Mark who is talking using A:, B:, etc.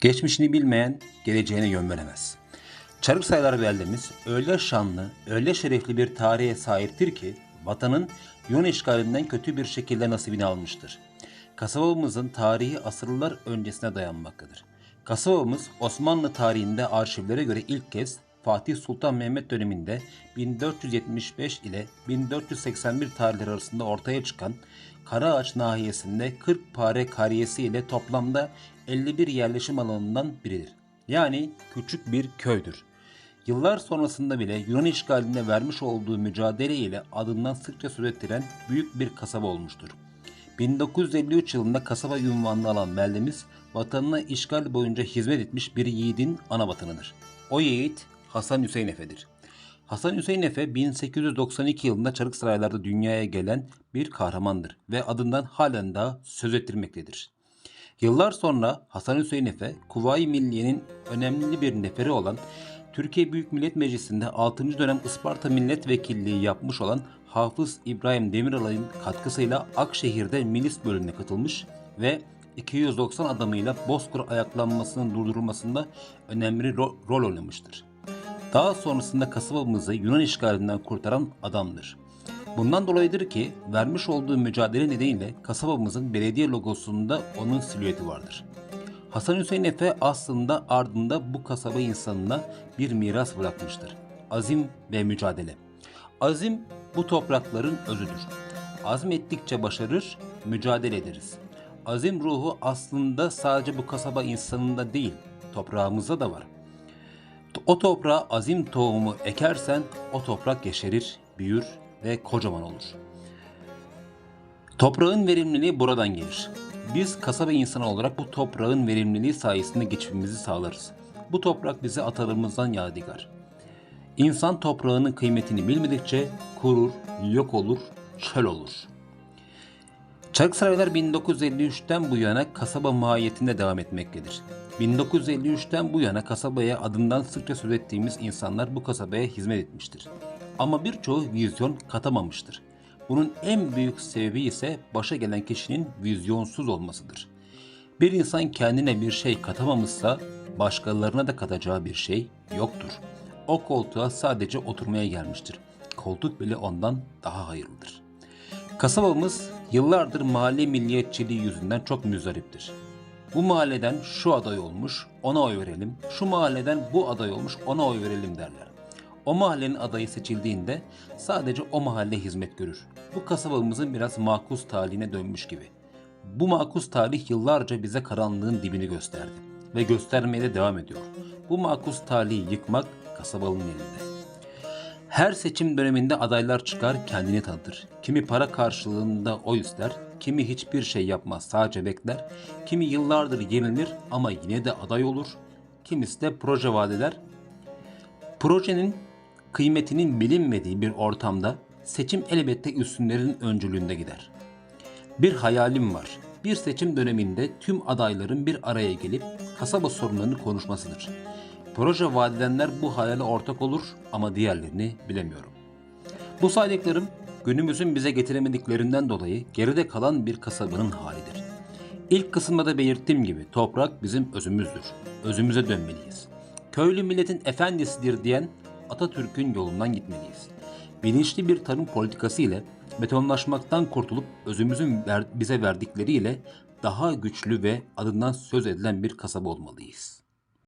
A: Geçmişini bilmeyen geleceğine yön veremez. Çarıksaylar beldemiz öyle şanlı, öyle şerefli bir tarihe sahiptir ki vatanın Yunan işgalinden kötü bir şekilde nasibini almıştır. Kasabamızın tarihi asırlar öncesine dayanmaktadır. Kasabamız Osmanlı tarihinde arşivlere göre ilk kez Fatih Sultan Mehmet döneminde 1475 ile 1481 tarihleri arasında ortaya çıkan Karaağaç nahiyesinde 40 pare kariyesi ile toplamda 51 yerleşim alanından biridir. Yani küçük bir köydür. Yıllar sonrasında bile Yunan işgalinde vermiş olduğu mücadele ile adından sıkça söz ettiren büyük bir kasaba olmuştur. 1953 yılında kasaba ünvanını alan beldemiz vatanına işgal boyunca hizmet etmiş bir yiğidin ana vatanıdır. O yiğit Hasan Hüseyin Efe'dir. Hasan Hüseyin Efe 1892 yılında Çarıksaraylar'da dünyaya gelen bir kahramandır ve adından halen daha söz ettirmektedir. Yıllar sonra Hasan Hüseyin Efe, Kuvayi Milliye'nin önemli bir neferi olan Türkiye Büyük Millet Meclisi'nde 6. dönem Isparta Milletvekilliği yapmış olan Hafız İbrahim Demiralay'ın katkısıyla Akşehir'de milis bölümüne katılmış ve 290 adamıyla Bozkır ayaklanmasının durdurulmasında önemli ro- rol oynamıştır. Daha sonrasında kasabamızı Yunan işgalinden kurtaran adamdır. Bundan dolayıdır ki vermiş olduğu mücadele nedeniyle kasabamızın belediye logosunda onun silüeti vardır. Hasan Hüseyin Efe aslında ardında bu kasaba insanına bir miras bırakmıştır. Azim ve mücadele. Azim bu toprakların özüdür. Azmettikçe başarır, mücadele ederiz. Azim ruhu aslında sadece bu kasaba insanında değil, toprağımızda da var. O toprağa azim tohumu ekersen o toprak yeşerir, büyür ve kocaman olur. Toprağın verimliliği buradan gelir. Biz kasaba insanı olarak bu toprağın verimliliği sayesinde geçimimizi sağlarız. Bu toprak bize atalarımızdan yadigar. İnsan toprağının kıymetini bilmedikçe kurur, yok olur, çöl olur. Çarıksaraylar 1953'ten bu yana kasaba mahiyetinde devam etmektedir. 1953'ten bu yana kasabaya adından sıkça söz ettiğimiz insanlar bu kasabaya hizmet etmiştir. Ama birçoğu vizyon katamamıştır. Bunun en büyük sebebi ise başa gelen kişinin vizyonsuz olmasıdır. Bir insan kendine bir şey katamamışsa başkalarına da katacağı bir şey yoktur. O koltuğa sadece oturmaya gelmiştir. Koltuk bile ondan daha hayırlıdır. Kasabamız yıllardır mahalle milliyetçiliği yüzünden çok müzdariptir. Bu mahalleden şu aday olmuş, ona oy verelim. Şu mahalleden bu aday olmuş, ona oy verelim derler. O mahallenin adayı seçildiğinde sadece o mahalle hizmet görür. Bu kasabamızın biraz makus talihine dönmüş gibi. Bu makus talih yıllarca bize karanlığın dibini gösterdi ve göstermeye de devam ediyor. Bu makus talihi yıkmak kasabalının elinde. Her seçim döneminde adaylar çıkar kendini tanıtır. Kimi para karşılığında oy ister, kimi hiçbir şey yapmaz sadece bekler, kimi yıllardır yenilir ama yine de aday olur, kimisi de proje vaat eder. Projenin kıymetinin bilinmediği bir ortamda seçim elbette üstünlerin öncülüğünde gider. Bir hayalim var. Bir seçim döneminde tüm adayların bir araya gelip kasaba sorunlarını konuşmasıdır. Proje vaat edenler bu hayale ortak olur ama diğerlerini bilemiyorum. Bu saydıklarım günümüzün bize getiremediklerinden dolayı geride kalan bir kasabanın halidir. İlk kısımda da belirttiğim gibi toprak bizim özümüzdür. Özümüze dönmeliyiz. Köylü milletin efendisidir diyen Atatürk'ün yolundan gitmeliyiz. Bilinçli bir tarım politikası ile betonlaşmaktan kurtulup özümüzün ver- bize verdikleriyle daha güçlü ve adından söz edilen bir kasaba olmalıyız.